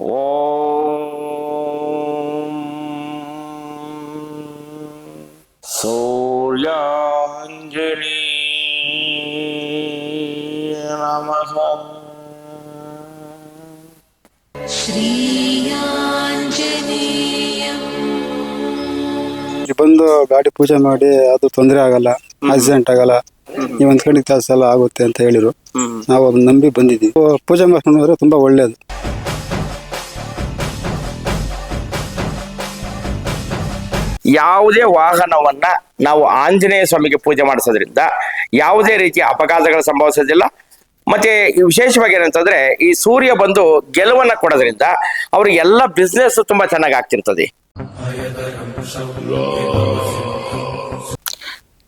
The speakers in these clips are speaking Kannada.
ಓಂ ಸೂರ್ಯಾಂಜಲಿ ನಮಃ श्रीयाञ्जनेयम् ಇಲ್ಲಿ ಬಂದು ಗಾಡಿ ಪೂಜೆ ಮಾಡಿ ಅದು ತೊಂದರೆ ಆಗಲ್ಲ ಆಕ್ಸಿಡೆಂಟ್ ಆಗಲ್ಲ ನೀವು ಅಂದ್ಕೊಂಡಿದ್ದ ಕೆಲಸ ಎಲ್ಲ ಆಗುತ್ತೆ ಅಂತ ಹೇಳಿರು ನಾವು ಅದನ್ನ ನಂಬಿ ಬಂದಿದ್ದೀವಿ ಓ, ಪೂಜೆ ಮಾಡ್ಕೊಂಡು ಹೋದ್ರೆ ತುಂಬಾ ಒಳ್ಳೇದು ಯಾವುದೇ ವಾಹನವನ್ನ ನಾವು ಆಂಜನೇಯ ಸ್ವಾಮಿಗೆ ಪೂಜೆ ಮಾಡಿಸೋದ್ರಿಂದ ಯಾವುದೇ ರೀತಿಯ ಅಪಘಾತಗಳು ಸಂಭವಿಸೋದಿಲ್ಲ. ಮತ್ತೆ ವಿಶೇಷವಾಗಿ ಏನಂತಂದ್ರೆ ಈ ಸೂರ್ಯ ಬಂದು ಗೆಲುವನ್ನ ಕೊಡೋದ್ರಿಂದ ಅವ್ರ ಎಲ್ಲ ಬಿಸ್ನೆಸ್ ತುಂಬಾ ಚೆನ್ನಾಗಿ ಆಗ್ತಿರ್ತದೆ.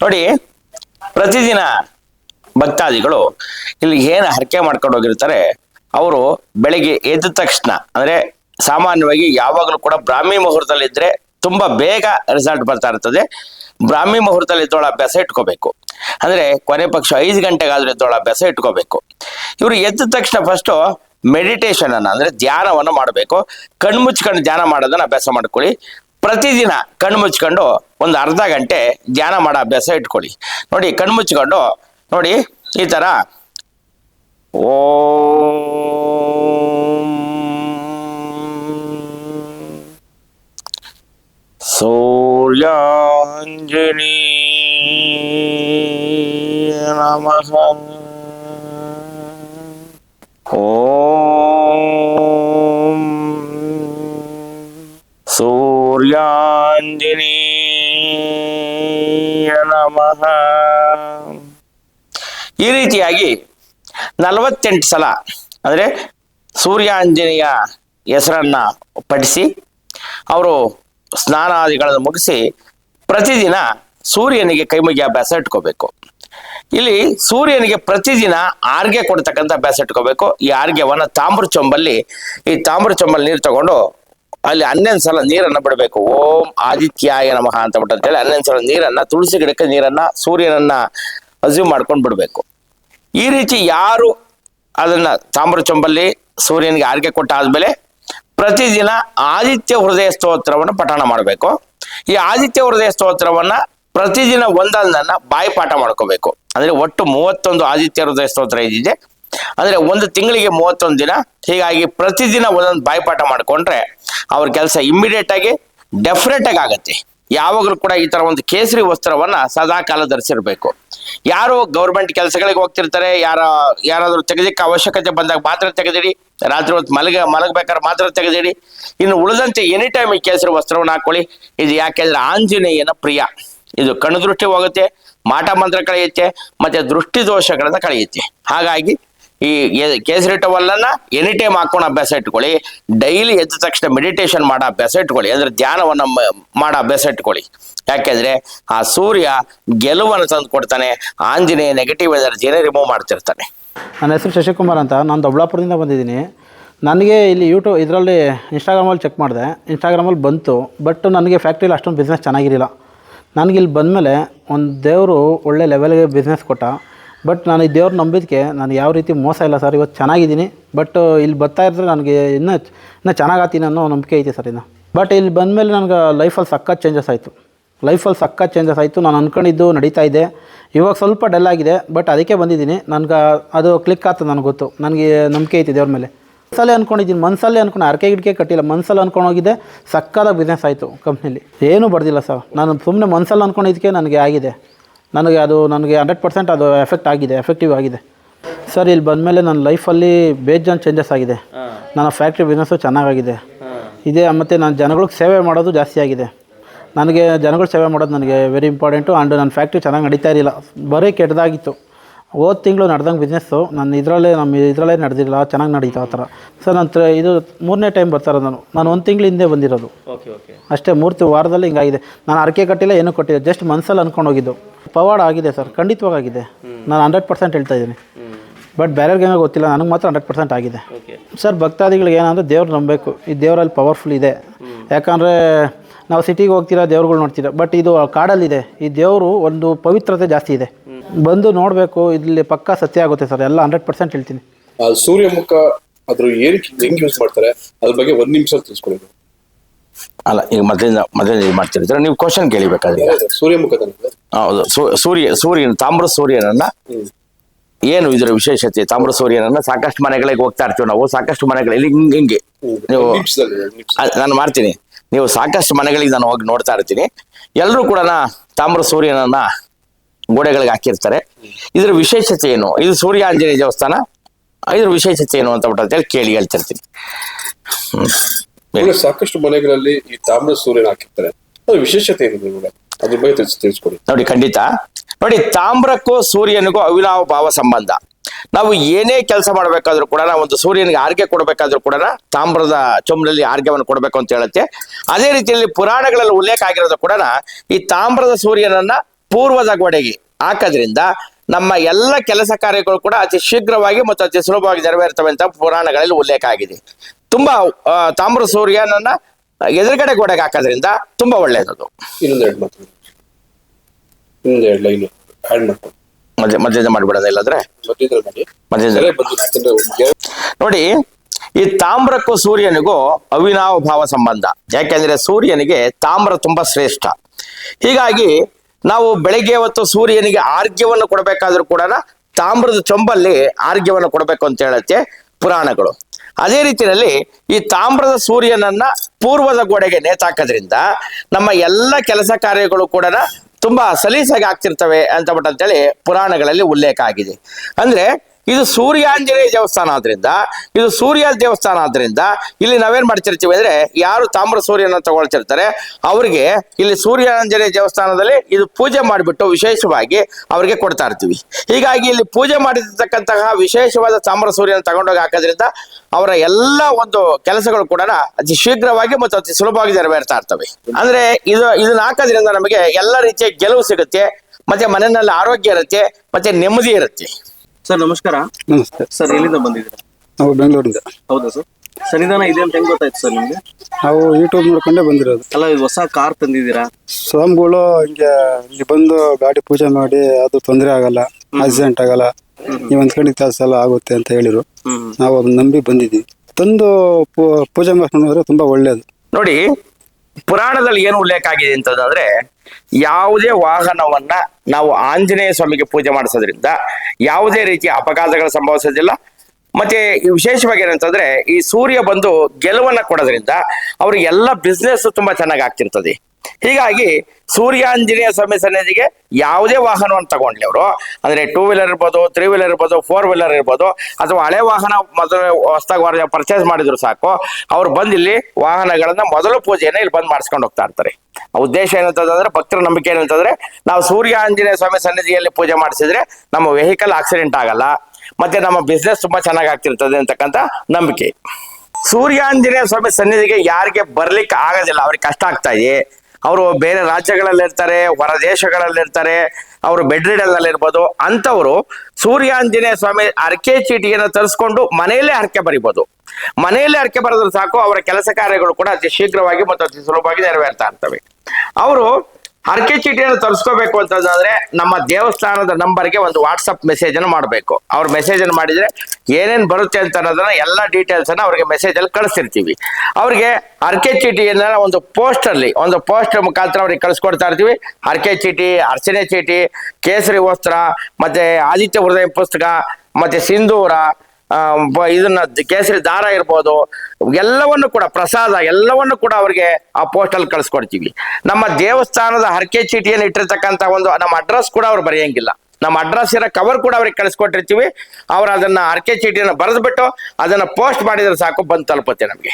ನೋಡಿ, ಪ್ರತಿದಿನ ಭಕ್ತಾದಿಗಳು ಇಲ್ಲಿ ಏನು ಹರಕೆ ಮಾಡ್ಕೊಂಡು ಹೋಗಿರ್ತಾರೆ, ಅವರು ಬೆಳಿಗ್ಗೆ ಎದ್ದ ತಕ್ಷಣ, ಅಂದ್ರೆ ಸಾಮಾನ್ಯವಾಗಿ ಯಾವಾಗಲೂ ಕೂಡ ಬ್ರಾಹ್ಮಿ ಮುಹೂರ್ತದಲ್ಲಿದ್ರೆ ತುಂಬಾ ಬೇಗ ರಿಸಲ್ಟ್ ಬರ್ತಾ ಇರ್ತದೆ. ಬ್ರಾಹ್ಮಿ ಮುಹೂರ್ತದಲ್ಲಿ ಎದ್ದೋಳ ಅಭ್ಯಾಸ ಇಟ್ಕೋಬೇಕು. ಅಂದ್ರೆ ಕೊನೆ ಪಕ್ಷ ಐದು ಗಂಟೆಗಾದ್ರೂ ಎದ್ದೋಳ ಅಭ್ಯಾಸ ಇಟ್ಕೋಬೇಕು. ಇವರು ಎದ್ದ ತಕ್ಷಣ ಫಸ್ಟು ಮೆಡಿಟೇಷನ್ ಅನ್ನ, ಅಂದ್ರೆ ಧ್ಯಾನವನ್ನು ಮಾಡಬೇಕು. ಕಣ್ಣು ಮುಚ್ಕೊಂಡು ಧ್ಯಾನ ಮಾಡೋದನ್ನ ಅಭ್ಯಾಸ ಮಾಡ್ಕೊಳ್ಳಿ. ಪ್ರತಿದಿನ ಕಣ್ಣು ಮುಚ್ಕೊಂಡು ಒಂದು ಅರ್ಧ ಗಂಟೆ ಧ್ಯಾನ ಮಾಡೋ ಅಭ್ಯಾಸ ಇಟ್ಕೊಳ್ಳಿ. ನೋಡಿ ಕಣ್ಣು ಮುಚ್ಕೊಂಡು, ನೋಡಿ ಈ ತರ. ಓಂ ಸೂರ್ಯಾಂಜನಿ ನಮಃ. ಈ ರೀತಿಯಾಗಿ ನಲವತ್ತೆಂಟು ಸಲ ಅಂದರೆ ಸೂರ್ಯಾಂಜನೇಯ ಹೆಸರನ್ನ ಪಠಿಸಿ, ಅವರು ಸ್ನಾನಾದಿಗಳನ್ನು ಮುಗಿಸಿ ಪ್ರತಿದಿನ ಸೂರ್ಯನಿಗೆ ಕೈಮುಗಿ ಅಭ್ಯಾಸ ಇಟ್ಕೋಬೇಕು. ಇಲ್ಲಿ ಸೂರ್ಯನಿಗೆ ಪ್ರತಿದಿನ ಆರ್ಗೆ ಕೊಡ್ತಕ್ಕಂಥ ಅಭ್ಯಾಸ ಇಟ್ಕೋಬೇಕು. ಈ ಆರ್ಗ್ಯವನ್ನು ತಾಮ್ರ ಚೊಂಬಲ್ಲಿ, ಈ ತಾಮ್ರ ಚೊಂಬಲ್ಲಿ ನೀರು ತಗೊಂಡು ಅಲ್ಲಿ ಹನ್ನೊಂದು ಸಲ ನೀರನ್ನ ಬಿಡಬೇಕು. ಓಂ ಆದಿತ್ಯಾಯ ನಮಃ ಅಂತ ಬಿಟ್ಟು ಅಂತೇಳಿ ಹನ್ನೊಂದು ಸಲ ನೀರನ್ನ, ತುಳಸಿ ಗಿಡಕ್ಕೆ ನೀರನ್ನ, ಸೂರ್ಯನನ್ನ ಅಸ್ಯೂಮ್ ಮಾಡ್ಕೊಂಡು ಬಿಡಬೇಕು. ಈ ರೀತಿ ಯಾರು ಅದನ್ನ ತಾಮ್ರ ಚೊಂಬಲ್ಲಿ ಸೂರ್ಯನಿಗೆ ಆರ್ಗೆ ಕೊಟ್ಟಾದ್ಮೇಲೆ ಪ್ರತಿದಿನ ಆದಿತ್ಯ ಹೃದಯ ಸ್ತೋತ್ರವನ್ನು ಪಠಣ ಮಾಡಬೇಕು. ಈ ಆದಿತ್ಯ ಹೃದಯ ಸ್ತೋತ್ರವನ್ನ ಪ್ರತಿದಿನ ಒಂದೊಂದನ್ನ ಬಾಯಿಪಾಠ ಮಾಡ್ಕೋಬೇಕು. ಅಂದ್ರೆ ಒಟ್ಟು ಮೂವತ್ತೊಂದು ಆದಿತ್ಯ ಹೃದಯ ಸ್ತೋತ್ರ ಇದಿದೆ ಅಂದ್ರೆ ಒಂದು ತಿಂಗಳಿಗೆ ಮೂವತ್ತೊಂದು ದಿನ. ಹೀಗಾಗಿ ಪ್ರತಿದಿನ ಒಂದೊಂದು ಬಾಯ್ಪಾಠ ಮಾಡ್ಕೊಂಡ್ರೆ ಅವ್ರ ಕೆಲಸ ಇಮ್ಮಿಡಿಯೇಟ್ ಆಗಿ ಡೆಫಿನೆಟ್ ಆಗಿ ಆಗತ್ತೆ. ಯಾವಾಗಲೂ ಕೂಡ ಈ ತರ ಒಂದು ಕೇಸರಿ ವಸ್ತ್ರವನ್ನ ಸದಾ ಕಾಲ ಧರಿಸಿರ್ಬೇಕು. ಯಾರು ಗೌರ್ಮೆಂಟ್ ಕೆಲಸಗಳಿಗೆ ಹೋಗ್ತಿರ್ತಾರೆ, ಯಾರ, ಯಾರಾದ್ರೂ ತೆಗೆದಿಕ್ಕೆ ಅವಶ್ಯಕತೆ ಬಂದಾಗ ಮಾತ್ರ ತೆಗೆದಿಡಿ, ರಾತ್ರಿ ಹೊತ್ತು ಮಲಗ, ಮಲಗಬೇಕಾದ್ರೆ ಮಾತ್ರ ತೆಗೆದಿಡಿ. ಇನ್ನು ಉಳಿದಂತೆ ಎನಿ ಟೈಮ್ ಈ ಕೇಸರಿ ವಸ್ತ್ರವನ್ನು ಹಾಕೊಳ್ಳಿ. ಇದು ಯಾಕೆಂದ್ರೆ ಆಂಜನೇಯನ ಪ್ರಿಯ. ಇದು ಕಣ್ಣು ದೃಷ್ಟಿ ಹೋಗುತ್ತೆ, ಮಾಟ ಮಂತ್ರ ಕಳೆಯುತ್ತೆ, ಮತ್ತೆ ದೃಷ್ಟಿ ದೋಷಗಳನ್ನ ಕಳೆಯುತ್ತೆ. ಹಾಗಾಗಿ ಈ ಕೇಸರಿ ಟವಲನ್ನ ಎನಿ ಟೈಮ್ ಹಾಕೊಂಡು ಅಭ್ಯಾಸ ಇಟ್ಕೊಳ್ಳಿ. ಡೈಲಿ ಎದ್ದ ತಕ್ಷಣ ಮೆಡಿಟೇಷನ್ ಮಾಡೋ, ಅಭ್ಯಾಸ ಇಟ್ಕೊಳ್ಳಿ. ಅಂದ್ರೆ ಧ್ಯಾನವನ್ನ ಮಾಡೋ, ಅಭ್ಯಾಸ ಇಟ್ಕೊಳ್ಳಿ. ಯಾಕೆಂದ್ರೆ ಆ ಸೂರ್ಯ ಗೆಲುವನ್ನು ತಂದು ಕೊಡ್ತಾನೆ, ಆಂಜನೇಯ ನೆಗೆಟಿವ್ ಎನರ್ಜಿನ ರಿಮೂವ್ ಮಾಡ್ತಿರ್ತಾನೆ. ನನ್ನ ಹೆಸರು ಶಶಿಕುಮಾರ್ ಅಂತ. ನಾನು ದೊಬ್ಳಾಪುರದಿಂದ ಬಂದಿದ್ದೀನಿ. ನನಗೆ ಇಲ್ಲಿ ಯೂಟ್ಯೂಬ್ ಇದರಲ್ಲಿ ಇನ್ಸ್ಟಾಗ್ರಾಮಲ್ಲಿ ಚೆಕ್ ಮಾಡಿದೆ. ಇನ್ಸ್ಟಾಗ್ರಾಮಲ್ಲಿ ಬಂತು. ಬಟ್ ನನಗೆ ಫ್ಯಾಕ್ಟ್ರಿಲಿ ಅಷ್ಟೊಂದು ಬಿಸ್ನೆಸ್ ಚೆನ್ನಾಗಿರಲಿಲ್ಲ. ನನಗೆ ಇಲ್ಲಿ ಬಂದಮೇಲೆ ಒಂದು ದೇವರು ಒಳ್ಳೆ ಲೆವೆಲ್ಗೆ ಬಿಸ್ನೆಸ್ ಕೊಟ್ಟ. ಬಟ್ ನಾನು ಈ ದೇವ್ರ ನಂಬಿದ್ದಕ್ಕೆ ನಾನು ಯಾವ ರೀತಿ ಮೋಸ ಇಲ್ಲ ಸರ್ ಇವತ್ತು ಚೆನ್ನಾಗಿದ್ದೀನಿ. ಬಟ್ ಇಲ್ಲಿ ಬರ್ತಾ ಇದ್ದರೆ ನನಗೆ ಇನ್ನೂ ಇನ್ನೂ ಚೆನ್ನಾಗಾತೀನಿ ಅನ್ನೋ ನಂಬಿಕೆ ಐತೆ ಸರ್ ಇನ್ನು. ಬಟ್ ಇಲ್ಲಿ ಬಂದಮೇಲೆ ನನಗೆ ಲೈಫಲ್ಲಿ ಸಖತ್ ಚೇಂಜಸ್ ಆಯಿತು. ಲೈಫಲ್ಲಿ ಸಖತ್ ಚೇಂಜಸ್ ಆಯಿತು. ನಾನು ಅಂದ್ಕೊಂಡಿದ್ದು ನಡೀತಾ ಇದೆ. ಇವಾಗ ಸ್ವಲ್ಪ ಡಲ್ ಆಗಿದೆ. ಬಟ್ ಅದಕ್ಕೆ ಬಂದಿದ್ದೀನಿ. ನನಗೆ ಅದು ಕ್ಲಿಕ್ ಆಯ್ತು ನನಗೆ ಗೊತ್ತು. ನನಗೆ ನಂಬಿಕೆ ಐತೆ ದೇವ್ರ ಮೇಲೆ. ಮನಸ್ಸಲ್ಲೇ ಅಂದ್ಕೊಂಡಿದ್ದೀನಿ ಮನಸ್ಸಲ್ಲೇ ಅಂದ್ಕೊಂಡು ಅರ್ಕೆ ಗಿಡಕೆ ಕಟ್ಟಿಲ್ಲ. ಮನಸ್ಸಲ್ಲಿ ಅಂದ್ಕೊಂಡು ಹೋಗಿದ್ದೆ ಸಕ್ಕದ ಬಿಸ್ನೆಸ್ ಆಯಿತು ಕಂಪ್ನಿಲಿ ಏನೂ ಬರ್ದಿಲ್ಲ ಸರ್ ನಾನು ಸುಮ್ಮನೆ ಮನಸ್ಸಲ್ಲಿ ಅಂದ್ಕೊಂಡಿದ್ದಕ್ಕೆ ನನಗೆ ಆಗಿದೆ. ನನಗೆ ಅದು ನನಗೆ ಹಂಡ್ರೆಡ್ ಪರ್ಸೆಂಟ್ ಅದು ಎಫೆಕ್ಟ್ ಆಗಿದೆ ಎಫೆಕ್ಟಿವ್ ಆಗಿದೆ. ಸರ್ ಇಲ್ಲಿ ಬಂದಮೇಲೆ ನನ್ನ ಲೈಫಲ್ಲಿ ಬೇಜಾನ್ ಚೇಂಜಸ್ ಆಗಿದೆ. ನನ್ನ ಫ್ಯಾಕ್ಟ್ರಿ ಬಿಸ್ನೆಸ್ಸು ಚೆನ್ನಾಗಾಗಿದೆ. ಇದೆ ಮತ್ತು ನಾನು ಜನಗಳಿಗೆ ಸೇವೆ ಮಾಡೋದು ಜಾಸ್ತಿ ಆಗಿದೆ. ನನಗೆ ಜನಗಳು ಸೇವೆ ಮಾಡೋದು ನನಗೆ ವೆರಿ ಇಂಪಾರ್ಟೆಂಟು ಆ್ಯಂಡ್ ನನ್ನ ಫ್ಯಾಕ್ಟ್ರಿ ಚೆನ್ನಾಗಿ ನಡೀತಾ ಇರಲಿಲ್ಲ. ಬರೀ ಕೆಟ್ಟದಾಗಿತ್ತು. ಹೋದ ತಿಂಗಳು ನಡೆದಂಗೆ ಬಿಸ್ನೆಸ್ಸು ನಾನು ಇದರಲ್ಲೇ ನಮ್ಮ ಇದರಲ್ಲೇ ನಡೆದಿಲ್ಲ ಚೆನ್ನಾಗಿ ನಡೀತು ಆ ಥರ. ಸರ್ ನಂತರ ಇದು ಮೂರನೇ ಟೈಮ್ ಬರ್ತಾರೋದು ನಾನು. ನಾನು ಒಂದು ತಿಂಗಳು ಹಿಂದೆ ಬಂದಿರೋದು. ಅಷ್ಟೇ ಮೂರ್ತಿ ವಾರದಲ್ಲಿ ಹಿಂಗಾಗಿದೆ. ನಾನು ಅರಕೆ ಕಟ್ಟಿಲ್ಲ ಏನೂ ಕೊಟ್ಟಿಲ್ಲ. ಜಸ್ಟ್ ಮನಸ್ಸಲ್ಲಿ ಅಂದ್ಕೊಂಡು ಹೋಗಿದ್ದು. ಪವಾಡ ಆಗಿದೆ ಸರ್ ಖಂಡಿತವಾಗಿದೆ ನಾನು ಹಂಡ್ರೆಡ್ ಪರ್ಸೆಂಟ್ ಹೇಳ್ತಾ ಇದ್ದೀನಿ. ಬಟ್ ಬೇರೆಯವ್ರಿಗೆ ಏನೋ ಗೊತ್ತಿಲ್ಲ ನನಗೆ ಮಾತ್ರ ಹಂಡ್ರೆಡ್ ಪರ್ಸೆಂಟ್ ಆಗಿದೆ. ಸರ್ ಭಕ್ತಾದಿಗಳಿಗೆ ಏನಂದರೆ ದೇವ್ರು ನಂಬಬೇಕು. ಈ ದೇವರಲ್ಲಿ ಪವರ್ಫುಲ್ ಇದೆ. ಯಾಕಂದರೆ ನಾವು ಸಿಟಿಗೆ ಹೋಗ್ತೀರಾ ದೇವ್ರುಗಳು ನೋಡ್ತೀರಾ. ಬಟ್ ಇದು ಕಾಡಲ್ಲಿದೆ. ಈ ದೇವರು ಒಂದು ಪವಿತ್ರತೆ ಜಾಸ್ತಿ ಇದೆ. ಬಂದು ನೋಡಬೇಕು ಇಲ್ಲಿ ಪಕ್ಕಾ ಸತ್ಯ ಆಗುತ್ತೆ ಸರ್ ಎಲ್ಲ ಹಂಡ್ರೆಡ್ ಪರ್ಸೆಂಟ್ ಹೇಳ್ತೀನಿ. ಆ ಸೂರ್ಯಮುಖ ಅದ್ರ ಏನಕ್ಕೆ ಹೆಂಗ್ ಯೂಸ್ ಮಾಡ್ತಾರೆ ಅದ್ರ ಬಗ್ಗೆ ಒಂದ್ ನಿಮಿಷ ತಿಳಿಸ್ಕೊಳ್ಳಿ ಅಲ್ಲ ಈಗ ಮೊದಲಿಂದ ಮೊದಲಿಂದ ಇದು ಮಾಡ್ತಿರ್ತೀರ ನೀವು ಕ್ವಶನ್ ಕೇಳಿಬೇಕಾದ್ರೆ. ಸೂರ್ಯಮುಖದ ಸೂರ್ಯಮುಖ ಹೌದು ಸೂ- ಸೂರ್ಯ ಸೂರ್ಯನ ತಾಮ್ರ ಸೂರ್ಯನನ್ನ ಏನು ಇದರ ವಿಶೇಷತೆ? ತಾಮ್ರ ಸೂರ್ಯನನ್ನ ಸಾಕಷ್ಟು ಮನೆಗಳಿಗೆ ಹೋಗ್ತಾ ಇರ್ತೀವಿ ನಾವು ಸಾಕಷ್ಟು ಮನೆಗಳಲ್ಲಿ ಹಿಂಗೆ ಹಿಂಗೆ. ನೀವು ನಿಮಿಷದಲ್ಲಿ ಒಂದ್ ನಿಮಿಷ. ಅದ್- ನಾನು ಮಾಡ್ತೀನಿ. ನೀವು ಸಾಕಷ್ಟು ಮನೆಗಳಿಗೆ ನಾನು ಹೋಗಿ ನೋಡ್ತಾ ಇರ್ತೀನಿ. ಎಲ್ಲರೂ ಕೂಡ ತಾಮ್ರ ಸೂರ್ಯನನ್ನ ಗೋಡೆಗಳಿಗೆ ಹಾಕಿರ್ತಾರೆ. ಇದ್ರ ವಿಶೇಷತೆ ಏನು? ಇದು ಸೂರ್ಯ ಆಂಜನೇಯ ದೇವಸ್ಥಾನ ಇದ್ರ ವಿಶೇಷತೆ ಏನು ಅಂತ ಬಿಟ್ಟು ಅಂತೇಳಿ ಕೇಳಿ ಹೇಳ್ತಿರ್ತೀನಿ. ಹ್ಮ್. ಸಾಕಷ್ಟು ಮನೆಗಳಲ್ಲಿ ಈ ತಾಮ್ರ ಸೂರ್ಯನ ಹಾಕಿರ್ತಾರೆ. ಅದು ವಿಶೇಷತೆ ಏನಿದೆ ಇವಾಗ ಅದ್ರ ಬಗ್ಗೆ ತಿಳಿಸ್ ತಿಳಿಸ್ಕೊಡಿ. ನೋಡಿ ಖಂಡಿತ. ನೋಡಿ ತಾಮ್ರಕ್ಕೂ ಸೂರ್ಯನಿಗೂ ಅವಿನಾವ ಭಾವ ಸಂಬಂಧ. ನಾವು ಏನೇ ಕೆಲಸ ಮಾಡ್ಬೇಕಾದ್ರೂ ಕೂಡ ನಾವು ಒಂದು ಸೂರ್ಯನಿಗೆ ಆರ್ಗೆ ಕೊಡಬೇಕಾದ್ರೂ ಕೂಡ ತಾಮ್ರದ ಚೊಂಬಲಲ್ಲಿ ಆರ್ಗ್ಯವನ್ನು ಕೊಡಬೇಕು ಅಂತ ಹೇಳುತ್ತೆ. ಅದೇ ರೀತಿಯಲ್ಲಿ ಪುರಾಣಗಳಲ್ಲಿ ಉಲ್ಲೇಖ ಆಗಿರೋದು ಕೂಡ ಈ ತಾಮ್ರದ ಸೂರ್ಯನನ್ನ ಪೂರ್ವದ ಗೋಡೆಗೆ ಹಾಕೋದ್ರಿಂದ ನಮ್ಮ ಎಲ್ಲ ಕೆಲಸ ಕಾರ್ಯಗಳು ಕೂಡ ಅತಿ ಶೀಘ್ರವಾಗಿ ಮತ್ತು ಅತಿ ಸುಲಭವಾಗಿ ನೆರವೇರ್ತವೆ ಅಂತ ಪುರಾಣಗಳಲ್ಲಿ ಉಲ್ಲೇಖ ಆಗಿದೆ. ತುಂಬಾ ತಾಮ್ರ ಸೂರ್ಯನನ್ನ ಎದುರುಗಡೆ ಗೋಡೆಗೆ ಹಾಕೋದ್ರಿಂದ ತುಂಬಾ ಒಳ್ಳೆಯದು ಮಧ್ಯ ಮಧ್ಯದ ಮಾಡಿಬಿಡೋದ ಇಲ್ಲಾಂದ್ರೆ? ನೋಡಿ ಈ ತಾಮ್ರಕ್ಕೂ ಸೂರ್ಯನಿಗೂ ಅವಿನಾವ ಭಾವ ಸಂಬಂಧ. ಯಾಕೆಂದ್ರೆ ಸೂರ್ಯನಿಗೆ ತಾಮ್ರ ತುಂಬಾ ಶ್ರೇಷ್ಠ. ಹೀಗಾಗಿ ನಾವು ಬೆಳಗ್ಗೆ ಹೊತ್ತು ಸೂರ್ಯನಿಗೆ ಆರ್ಗ್ಯವನ್ನು ಕೊಡಬೇಕಾದ್ರೂ ಕೂಡ ತಾಮ್ರದ ಚೊಂಬಲ್ಲಿ ಆರ್ಗ್ಯವನ್ನು ಕೊಡಬೇಕು ಅಂತ ಹೇಳುತ್ತೆ ಪುರಾಣಗಳು. ಅದೇ ರೀತಿಯಲ್ಲಿ ಈ ತಾಮ್ರದ ಸೂರ್ಯನನ್ನ ಪೂರ್ವದ ಗೋಡೆಗೆ ನೇತಾಕೋದ್ರಿಂದ ನಮ್ಮ ಎಲ್ಲ ಕೆಲಸ ಕಾರ್ಯಗಳು ಕೂಡ ತುಂಬಾ ಸಲೀಸಾಗಿ ಆಗ್ತಿರ್ತವೆ ಅಂತ ಅಂತೇಳಿ ಪುರಾಣಗಳಲ್ಲಿ ಉಲ್ಲೇಖ ಆಗಿದೆ. ಅಂದ್ರೆ ಇದು ಸೂರ್ಯಾಂಜನೇಯ ದೇವಸ್ಥಾನ ಆದ್ರಿಂದ, ಇದು ಸೂರ್ಯ ದೇವಸ್ಥಾನ ಆದ್ರಿಂದ ಇಲ್ಲಿ ನಾವೇನ್ ಮಾಡ್ತಿರ್ತೀವಿ ಅಂದ್ರೆ ಯಾರು ತಾಮ್ರ ಸೂರ್ಯನ ತಗೊಳ್ತಿರ್ತಾರೆ, ಅವ್ರಿಗೆ ಇಲ್ಲಿ ಸೂರ್ಯಾಂಜನೇಯ ದೇವಸ್ಥಾನದಲ್ಲಿ ಇದು ಪೂಜೆ ಮಾಡಿಬಿಟ್ಟು ವಿಶೇಷವಾಗಿ ಅವ್ರಿಗೆ ಕೊಡ್ತಾ ಇರ್ತೀವಿ. ಹೀಗಾಗಿ ಇಲ್ಲಿ ಪೂಜೆ ಮಾಡಿರ್ತಕ್ಕಂತಹ ವಿಶೇಷವಾದ ತಾಮ್ರ ಸೂರ್ಯನ ತಗೊಂಡೋಗಿ ಹಾಕೋದ್ರಿಂದ ಅವರ ಎಲ್ಲ ಒಂದು ಕೆಲಸಗಳು ಕೂಡ ಅತಿ ಶೀಘ್ರವಾಗಿ ಮತ್ತು ಅತಿ ಸುಲಭವಾಗಿ ನೆರವೇರ್ತಾ ಇರ್ತವೆ. ಅಂದ್ರೆ ಇದು, ಇದನ್ನ ಹಾಕೋದ್ರಿಂದ ನಮಗೆ ಎಲ್ಲ ರೀತಿಯ ಗೆಲುವು ಸಿಗುತ್ತೆ, ಮತ್ತೆ ಮನೆಯಲ್ಲಿ ಆರೋಗ್ಯ ಇರುತ್ತೆ, ಮತ್ತೆ ನೆಮ್ಮದಿ ಇರುತ್ತೆ. ಸರ್ ನಮಸ್ಕಾರ. ನಮಸ್ತೆ. ಸರ್ ಎಲ್ಲಿಂದ ಬಂದಿದ್ದೀರಾ? ನಾವು ಬೆಂಗಳೂರಿಂದ. ಹೌದಾ ಸರ್? ಸನ್ನಿಧಾನ ಇದೆ ಅಂತ ಹೆಂಗ್ ಗೊತ್ತಾಯ್ತು ಸರ್ ನಿಮ್ಗೆ? ನಾವು ಯೂಟ್ಯೂಬ್ ನೋಡ್ಕೊಂಡೇ ಬಂದಿರೋದು. ಅಲ್ಲ ಇದು ಹೊಸ ಕಾರ್ ತಂದಿದ್ದೀರಾ? ಸ್ವಾಮಿಗಳು ಹಿಂಗೆ ಇಲ್ಲಿ ಬಂದು ಗಾಡಿ ಪೂಜೆ ಮಾಡಿ ಅದು ತೊಂದರೆ ಆಗಲ್ಲ ಆಕ್ಸಿಡೆಂಟ್ ಆಗಲ್ಲ ನೀವು ಅಂದ್ಕೊಂಡಿದ್ದ ಕೆಲಸ ಎಲ್ಲ ಆಗುತ್ತೆ ಅಂತ ಹೇಳಿರು. ಹ್ಮ್. ನಾವು ಅದನ್ನ ನಂಬಿ ಬಂದಿದ್ದೀವಿ. ತಂದು ಪೂ- ಪೂಜೆ ಮಾಡ್ಕೊಂಡು ಹೋದ್ರೆ ತುಂಬಾ ಒಳ್ಳೇದು. ನೋಡಿ ಪುರಾಣದಲ್ಲಿ ಏನು ಉಲ್ಲೇಖ ಆಗಿದೆ ಅಂತಂದ್ರೆ ಯಾವುದೇ ವಾಹನವನ್ನ ನಾವು ಆಂಜನೇಯ ಸ್ವಾಮಿಗೆ ಪೂಜೆ ಮಾಡಿಸೋದ್ರಿಂದ ಯಾವುದೇ ರೀತಿಯ ಅಪಘಾತಗಳು ಸಂಭವಿಸೋದಿಲ್ಲ. ಮತ್ತೆ ವಿಶೇಷವಾಗಿ ಏನಂತಂದ್ರೆ ಈ ಸೂರ್ಯ ಬಂದು ಗೆಲುವನ್ನ ಕೊಡೋದ್ರಿಂದ ಅವ್ರಿಗೆ ಎಲ್ಲ ಬಿಸ್ನೆಸ್ ತುಂಬಾ ಚೆನ್ನಾಗಿ ಆಗ್ತಿರ್ತದೆ. ಹೀಗಾಗಿ ಸೂರ್ಯಾಂಜನೇಯ ಸ್ವಾಮಿ ಸನ್ನಿಧಿಗೆ ಯಾವುದೇ ವಾಹನವನ್ನು ತಗೊಂಡ್ಲಿ ಅವರು. ಅಂದ್ರೆ ಟೂ ವೀಲರ್ ಇರ್ಬೋದು ತ್ರೀ ವೀಲರ್ ಇರ್ಬೋದು ಫೋರ್ ವೀಲರ್ ಇರ್ಬೋದು, ಅಥವಾ ಹಳೆ ವಾಹನ ಮೊದಲು ಹೊಸದಾಗಿ ಪರ್ಚೇಸ್ ಮಾಡಿದ್ರು ಸಾಕು. ಅವ್ರು ಬಂದು ಇಲ್ಲಿ ವಾಹನಗಳನ್ನ ಮೊದಲು ಪೂಜೆಯನ್ನು ಇಲ್ಲಿ ಬಂದ್ ಮಾಡಿಸ್ಕೊಂಡು ಹೋಗ್ತಾ ಇರ್ತಾರೆ. ಉದ್ದೇಶ ಏನಂತಂದ್ರೆ, ಭಕ್ತರ ನಂಬಿಕೆ ಏನಂತಂದ್ರೆ, ನಾವು ಸೂರ್ಯ ಆಂಜನೇಯ ಸ್ವಾಮಿ ಸನ್ನಿಧಿಯಲ್ಲಿ ಪೂಜೆ ಮಾಡಿಸಿದ್ರೆ ನಮ್ಮ ವೆಹಿಕಲ್ ಆಕ್ಸಿಡೆಂಟ್ ಆಗಲ್ಲ. ಮತ್ತೆ ನಮ್ಮ ಬಿಸ್ನೆಸ್ ತುಂಬಾ ಚೆನ್ನಾಗಿ ಆಗ್ತಿರ್ತದೆ ಅಂತಕ್ಕಂಥ ನಂಬಿಕೆ. ಸೂರ್ಯಾಂಜನೇಯ ಸ್ವಾಮಿ ಸನ್ನಿಧಿಗೆ ಯಾರಿಗೆ ಬರ್ಲಿಕ್ಕೆ ಆಗೋದಿಲ್ಲ, ಅವ್ರಿಗೆ ಕಷ್ಟ ಆಗ್ತಾ ಇದೆ. ಅವರು ಬೇರೆ ರಾಜ್ಯಗಳಲ್ಲಿರ್ತಾರೆ ಹೊರ ದೇಶಗಳಲ್ಲಿರ್ತಾರೆ ಅವರು ಬೆಡ್ ಇರ್ಬೋದು ಅಂಥವ್ರು ಸೂರ್ಯಾಂಜನೇಯ ಸ್ವಾಮಿ ಅರ್ಕೆ ಚೀಟಿಯನ್ನು ತರಿಸ್ಕೊಂಡು ಮನೆಯಲ್ಲೇ ಹರಕೆ ಬರಿಬೋದು. ಮನೆಯಲ್ಲೇ ಹರಕೆ ಬರೆದ್ರೆ ಸಾಕು, ಅವರ ಕೆಲಸ ಕಾರ್ಯಗಳು ಕೂಡ ಅತಿ ಶೀಘ್ರವಾಗಿ ಮತ್ತು ಅತಿ ಸುಲಭವಾಗಿ ನೆರವೇರ್ತಾ ಇರ್ತವೆ. ಅವರು ಹರಕೆ ಚೀಟಿಯನ್ನು ತರಿಸ್ಕೋಬೇಕು ಅಂತಂದ್ರೆ ನಮ್ಮ ದೇವಸ್ಥಾನದ ನಂಬರ್ಗೆ ಒಂದು ವಾಟ್ಸಪ್ ಮೆಸೇಜ್ ಅನ್ನು ಮಾಡಬೇಕು. ಅವ್ರ ಮೆಸೇಜ್ ಅನ್ನು ಮಾಡಿದ್ರೆ ಏನೇನ್ ಬರುತ್ತೆ ಅಂತ ಅನ್ನೋದನ್ನ ಎಲ್ಲ ಡೀಟೇಲ್ಸ್ ಅನ್ನ ಅವ್ರಿಗೆ ಮೆಸೇಜ್ ಅಲ್ಲಿ ಕಳಿಸ್ತಿರ್ತೀವಿ ಅವ್ರಿಗೆ ಹರಕೆ ಚೀಟಿಯನ್ನ ಒಂದು ಪೋಸ್ಟ್ ಅಲ್ಲಿ, ಒಂದು ಪೋಸ್ಟ್ ಮುಖಾಂತರ ಅವ್ರಿಗೆ ಕಳಿಸ್ಕೊಡ್ತಾ ಇರ್ತೀವಿ. ಹರಕೆ ಚೀಟಿ, ಅರ್ಚನೆ ಚೀಟಿ, ಕೇಸರಿ ವಸ್ತ್ರ, ಮತ್ತೆ ಆದಿತ್ಯ ಹೃದಯ ಪುಸ್ತಕ, ಮತ್ತೆ ಸಿಂಧೂರ ಇದನ್ನ ಕೇಸರಿ ದಾರ ಇರ್ಬೋದು. ಎಲ್ಲವನ್ನು ಕೂಡ, ಪ್ರಸಾದ ಎಲ್ಲವನ್ನು ಕೂಡ ಅವರಿಗೆ ಆ ಪೋಸ್ಟಲ್ಲಿ ಕಳಿಸ್ಕೊಡ್ತೀವಿ. ನಮ್ಮ ದೇವಸ್ಥಾನದ ಹರಕೆ ಚೀಟಿಯನ್ನು ಇಟ್ಟಿರ್ತಕ್ಕಂಥ ಒಂದು, ನಮ್ಮ ಅಡ್ರೆಸ್ ಕೂಡ ಅವ್ರು ಬರೆಯಂಗಿಲ್ಲ. ನಮ್ಮ ಅಡ್ರೆಸ್ ಇರೋ ಕವರ್ ಕೂಡ ಅವ್ರಿಗೆ ಕಳಿಸ್ಕೊಟ್ಟಿರ್ತೀವಿ. ಅವ್ರು ಅದನ್ನ ಹರಕೆ ಚೀಟಿಯನ್ನು ಬರೆದ್ಬಿಟ್ಟು ಅದನ್ನ ಪೋಸ್ಟ್ ಮಾಡಿದ್ರೆ ಸಾಕು, ಬಂದು ತಲುಪುತ್ತೆ ನಮಗೆ.